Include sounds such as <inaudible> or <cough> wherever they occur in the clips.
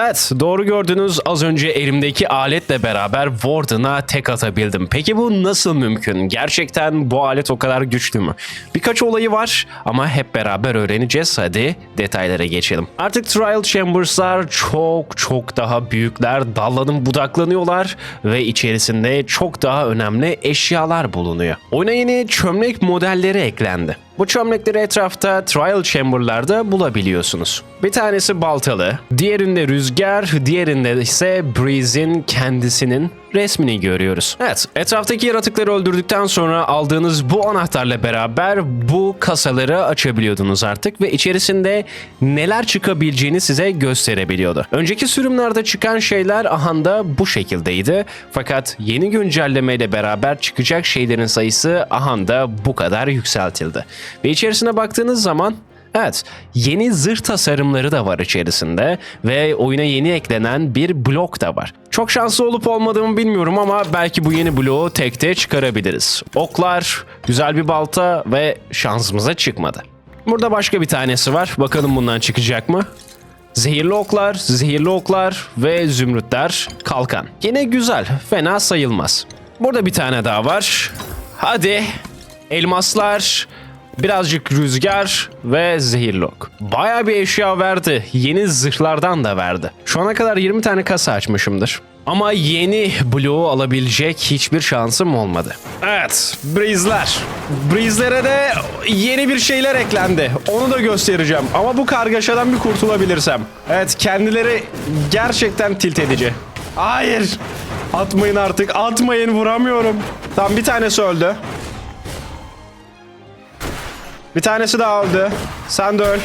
Evet doğru gördünüz az önce elimdeki aletle beraber Warden'a tek atabildim. Peki bu nasıl mümkün? Gerçekten bu alet o kadar güçlü mü? Birkaç olayı var ama hep beraber öğreneceğiz. Hadi detaylara geçelim. Artık Trial Chambers'lar çok çok daha büyükler, dallanıp budaklanıyorlar ve içerisinde çok daha önemli eşyalar bulunuyor. Oyuna yeni çömlek modelleri eklendi. Bu çömlekleri etrafta Trial Chamber'larda bulabiliyorsunuz. Bir tanesi baltalı, diğerinde rüzgar, diğerinde ise Breeze'in kendisinin resmini görüyoruz. Evet, etraftaki yaratıkları öldürdükten sonra aldığınız bu anahtarla beraber bu kasaları açabiliyordunuz artık ve içerisinde neler çıkabileceğini size gösterebiliyordu. Önceki sürümlerde çıkan şeyler ahanda bu şekildeydi. Fakat yeni güncellemeyle beraber çıkacak şeylerin sayısı ahanda bu kadar yükseltildi. Ve içerisine baktığınız zaman Evet, yeni zırh tasarımları da var içerisinde ve oyuna yeni eklenen bir blok da var. Çok şanslı olup olmadığımı bilmiyorum ama belki bu yeni bloğu tekte çıkarabiliriz. Oklar, güzel bir balta ve şansımıza çıkmadı. Burada başka bir tanesi var. Bakalım bundan çıkacak mı? Zehirli oklar, zehirli oklar ve zümrütler, kalkan. Yine güzel, fena sayılmaz. Burada bir tane daha var. Hadi. Elmaslar, birazcık rüzgar ve zehirli ok. Baya bir eşya verdi. Yeni zırhlardan da verdi. Şu ana kadar 20 tane kasa açmışımdır. Ama yeni bloğu alabilecek hiçbir şansım olmadı. Evet, Breeze'ler. Breeze'lere de yeni bir şeyler eklendi. Onu da göstereceğim. Ama bu kargaşadan bir kurtulabilirsem. Evet, kendileri gerçekten tilt edici. Hayır. Atmayın artık. Atmayın. Vuramıyorum. Tamam bir tanesi öldü. Bir tanesi daha öldü. Sen de öl.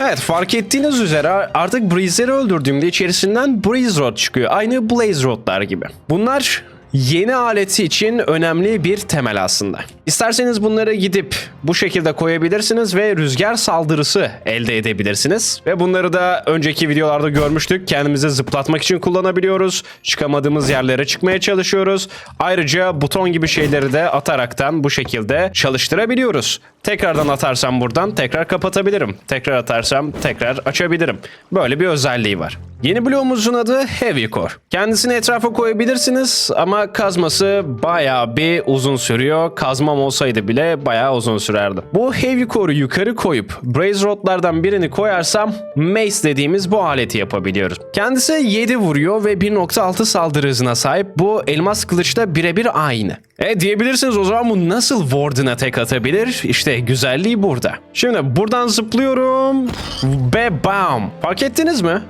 Evet fark ettiğiniz üzere artık Breeze'leri öldürdüğümde içerisinden Breeze Rod çıkıyor. Aynı Blaze Rod'lar gibi. Bunlar yeni aleti için önemli bir temel aslında. İsterseniz bunları gidip bu şekilde koyabilirsiniz ve rüzgar saldırısı elde edebilirsiniz. Ve bunları da önceki videolarda görmüştük. Kendimizi zıplatmak için kullanabiliyoruz. Çıkamadığımız yerlere çıkmaya çalışıyoruz. Ayrıca buton gibi şeyleri de ataraktan bu şekilde çalıştırabiliyoruz. Tekrardan atarsam buradan tekrar kapatabilirim. Tekrar atarsam tekrar açabilirim. Böyle bir özelliği var. Yeni bloğumuzun adı Heavy Core. Kendisini etrafa koyabilirsiniz ama kazması bayağı bir uzun sürüyor. Kazmam olsaydı bile bayağı uzun sürerdi. Bu Heavy Core'u yukarı koyup Braze Rod'lardan birini koyarsam Mace dediğimiz bu aleti yapabiliyoruz. Kendisi 7 vuruyor ve 1.6 saldırı hızına sahip. Bu elmas kılıçta birebir aynı. E diyebilirsiniz o zaman bu nasıl Warden'a tek atabilir? İşte güzelliği burada. Şimdi buradan zıplıyorum ve bam. Fark ettiniz mi?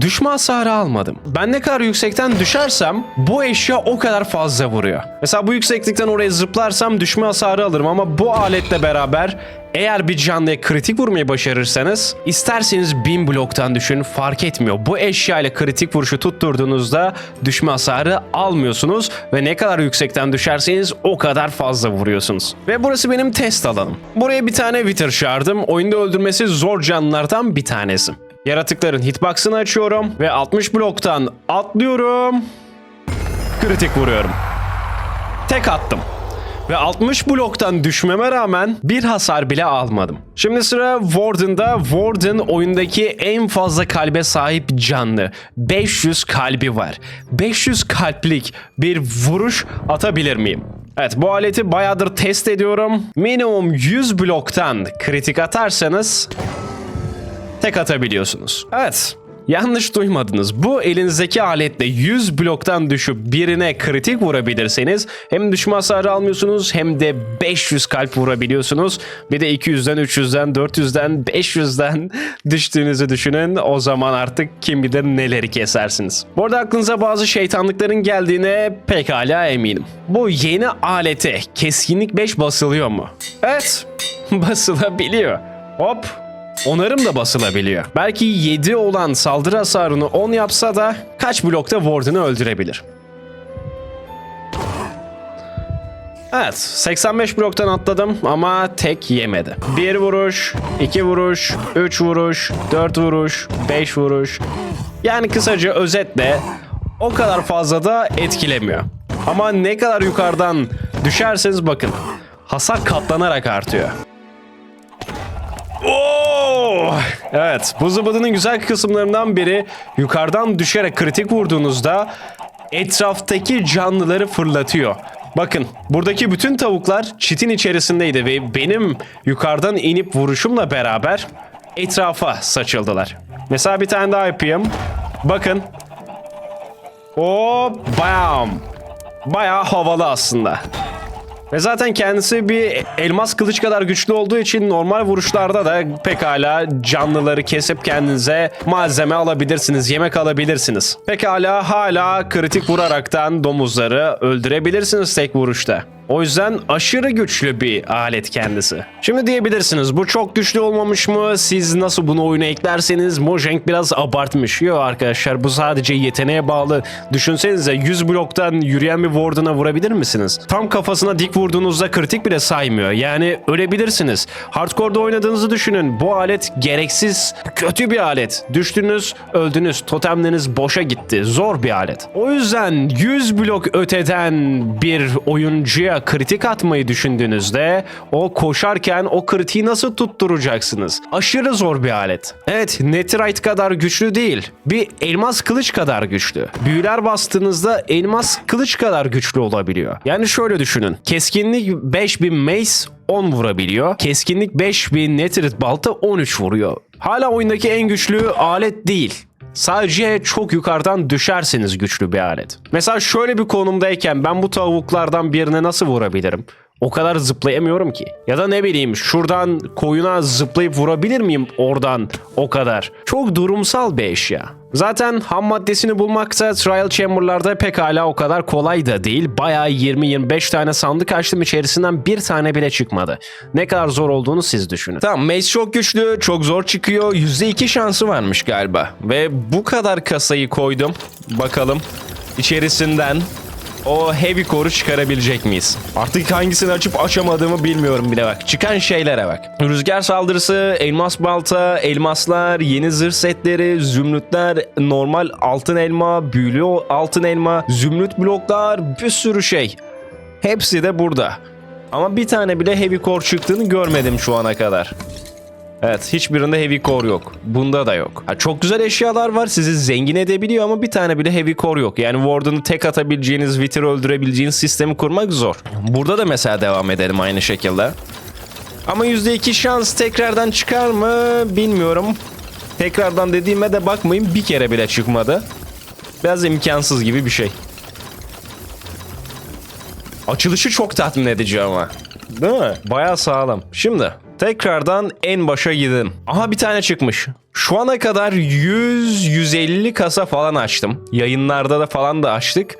Düşme hasarı almadım. Ben ne kadar yüksekten düşersem bu eşya o kadar fazla vuruyor. Mesela bu yükseklikten oraya zıplarsam düşme hasarı alırım ama bu aletle beraber eğer bir canlıya kritik vurmayı başarırsanız isterseniz 1000 bloktan düşün fark etmiyor. Bu eşya ile kritik vuruşu tutturduğunuzda düşme hasarı almıyorsunuz ve ne kadar yüksekten düşerseniz o kadar fazla vuruyorsunuz. Ve burası benim test alanım. Buraya bir tane Wither çağırdım. Oyunda öldürmesi zor canlılardan bir tanesi. Yaratıkların hitbox'ını açıyorum ve 60 bloktan atlıyorum. Kritik vuruyorum. Tek attım. Ve 60 bloktan düşmeme rağmen bir hasar bile almadım. Şimdi sıra Warden'da. Warden oyundaki en fazla kalbe sahip canlı. 500 kalbi var. 500 kalplik bir vuruş atabilir miyim? Evet bu aleti bayağıdır test ediyorum. Minimum 100 bloktan kritik atarsanız tek atabiliyorsunuz. Evet. Yanlış duymadınız. Bu elinizdeki aletle 100 bloktan düşüp birine kritik vurabilirseniz hem düşme hasarı almıyorsunuz hem de 500 kalp vurabiliyorsunuz. Bir de 200'den, 300'den, 400'den, 500'den düştüğünüzü düşünün. O zaman artık kim bilir neleri kesersiniz. Bu arada aklınıza bazı şeytanlıkların geldiğine pekala eminim. Bu yeni alete keskinlik 5 basılıyor mu? Evet, <laughs> basılabiliyor. Hop, Onarım da basılabiliyor. Belki 7 olan saldırı hasarını 10 yapsa da kaç blokta Warden'ı öldürebilir? Evet 85 bloktan atladım ama tek yemedi. 1 vuruş, 2 vuruş, 3 vuruş, 4 vuruş, 5 vuruş. Yani kısaca özetle o kadar fazla da etkilemiyor. Ama ne kadar yukarıdan düşerseniz bakın hasar katlanarak artıyor. Oh, evet bu zıbıdının güzel kısımlarından biri yukarıdan düşerek kritik vurduğunuzda etraftaki canlıları fırlatıyor. Bakın buradaki bütün tavuklar çitin içerisindeydi ve benim yukarıdan inip vuruşumla beraber etrafa saçıldılar. Mesela bir tane daha yapayım. Bakın. Hop bam. Bayağı havalı aslında. Ve zaten kendisi bir elmas kılıç kadar güçlü olduğu için normal vuruşlarda da pekala canlıları kesip kendinize malzeme alabilirsiniz, yemek alabilirsiniz. Pekala hala kritik vuraraktan domuzları öldürebilirsiniz tek vuruşta. O yüzden aşırı güçlü bir alet kendisi. Şimdi diyebilirsiniz bu çok güçlü olmamış mı? Siz nasıl bunu oyuna eklerseniz Mojang biraz abartmış. Yok arkadaşlar bu sadece yeteneğe bağlı. Düşünsenize 100 bloktan yürüyen bir Warden'a vurabilir misiniz? Tam kafasına dik vurduğunuzda kritik bile saymıyor. Yani ölebilirsiniz. Hardcore'da oynadığınızı düşünün. Bu alet gereksiz kötü bir alet. Düştünüz, öldünüz. Totemleriniz boşa gitti. Zor bir alet. O yüzden 100 blok öteden bir oyuncuya kritik atmayı düşündüğünüzde o koşarken o kritiği nasıl tutturacaksınız? Aşırı zor bir alet. Evet, Netherite kadar güçlü değil. Bir elmas kılıç kadar güçlü. Büyüler bastığınızda elmas kılıç kadar güçlü olabiliyor. Yani şöyle düşünün. Keskinlik 5000 mace 10 vurabiliyor. Keskinlik 5000 Netherite balta 13 vuruyor. Hala oyundaki en güçlü alet değil. Sadece çok yukarıdan düşerseniz güçlü bir alet. Mesela şöyle bir konumdayken ben bu tavuklardan birine nasıl vurabilirim? O kadar zıplayamıyorum ki. Ya da ne bileyim şuradan koyuna zıplayıp vurabilir miyim oradan o kadar? Çok durumsal bir eşya. Zaten ham maddesini bulmakta Trial Chamber'larda pekala o kadar kolay da değil. Bayağı 20-25 tane sandık açtım içerisinden bir tane bile çıkmadı. Ne kadar zor olduğunu siz düşünün. Tamam Mace çok güçlü, çok zor çıkıyor. %2 şansı varmış galiba. Ve bu kadar kasayı koydum. Bakalım içerisinden o heavy core'u çıkarabilecek miyiz? Artık hangisini açıp açamadığımı bilmiyorum bile bak. Çıkan şeylere bak. Rüzgar saldırısı, elmas balta, elmaslar, yeni zırh setleri, zümrütler, normal altın elma, büyülü altın elma, zümrüt bloklar, bir sürü şey. Hepsi de burada. Ama bir tane bile heavy core çıktığını görmedim şu ana kadar. Evet hiçbirinde heavy core yok. Bunda da yok. Ha, çok güzel eşyalar var sizi zengin edebiliyor ama bir tane bile heavy core yok. Yani Warden'ı tek atabileceğiniz, Wither öldürebileceğiniz sistemi kurmak zor. Burada da mesela devam edelim aynı şekilde. Ama %2 şans tekrardan çıkar mı bilmiyorum. Tekrardan dediğime de bakmayın bir kere bile çıkmadı. Biraz imkansız gibi bir şey. Açılışı çok tatmin edici ama. Değil mi? Bayağı sağlam. Şimdi tekrardan en başa gidin. Aha bir tane çıkmış. Şu ana kadar 100-150 kasa falan açtım. Yayınlarda da falan da açtık.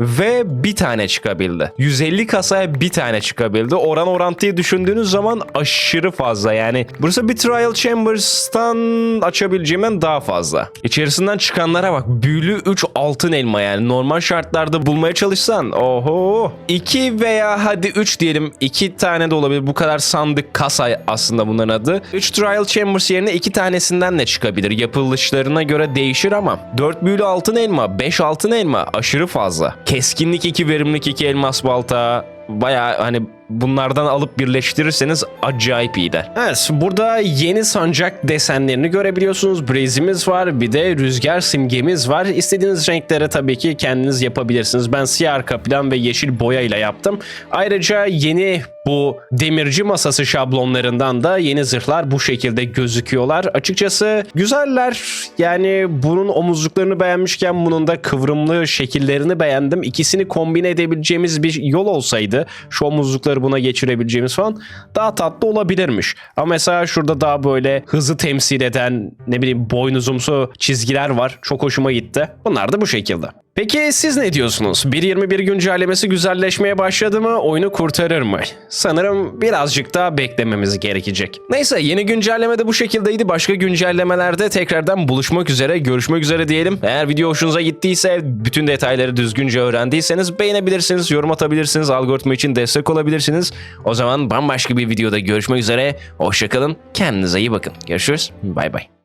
Ve bir tane çıkabildi. 150 kasaya bir tane çıkabildi. Oran orantıyı düşündüğünüz zaman aşırı fazla. Yani burası bir Trial Chambers'tan açabileceğimden daha fazla. İçerisinden çıkanlara bak. Büyülü 3 altın elma yani. Normal şartlarda bulmaya çalışsan. Oho. 2 veya hadi 3 diyelim. 2 tane de olabilir. Bu kadar sandık kasa aslında bunların adı. 3 Trial Chambers yerine 2 tanesinden de çıkabilir. Yapılışlarına göre değişir ama. 4 büyülü altın elma, 5 altın elma aşırı fazla. Keskinlik 2, verimlilik 2 elmas balta. Baya hani bunlardan alıp birleştirirseniz acayip iyi der. Evet burada yeni sancak desenlerini görebiliyorsunuz. Braze'imiz var bir de rüzgar simgemiz var. İstediğiniz renklere tabii ki kendiniz yapabilirsiniz. Ben siyah arka plan ve yeşil boya ile yaptım. Ayrıca yeni bu demirci masası şablonlarından da yeni zırhlar bu şekilde gözüküyorlar. Açıkçası güzeller. Yani bunun omuzluklarını beğenmişken bunun da kıvrımlı şekillerini beğendim. İkisini kombine edebileceğimiz bir yol olsaydı şu omuzlukları buna geçirebileceğimiz falan daha tatlı olabilirmiş. Ama mesela şurada daha böyle hızı temsil eden ne bileyim boynuzumsu çizgiler var. Çok hoşuma gitti. Bunlar da bu şekilde. Peki siz ne diyorsunuz? 1.21 güncellemesi güzelleşmeye başladı mı? Oyunu kurtarır mı? Sanırım birazcık daha beklememiz gerekecek. Neyse yeni güncelleme de bu şekildeydi. Başka güncellemelerde tekrardan buluşmak üzere, görüşmek üzere diyelim. Eğer video hoşunuza gittiyse, bütün detayları düzgünce öğrendiyseniz beğenebilirsiniz, yorum atabilirsiniz, algoritma için destek olabilirsiniz. O zaman bambaşka bir videoda görüşmek üzere. Hoşçakalın, kendinize iyi bakın. Görüşürüz, bay bay.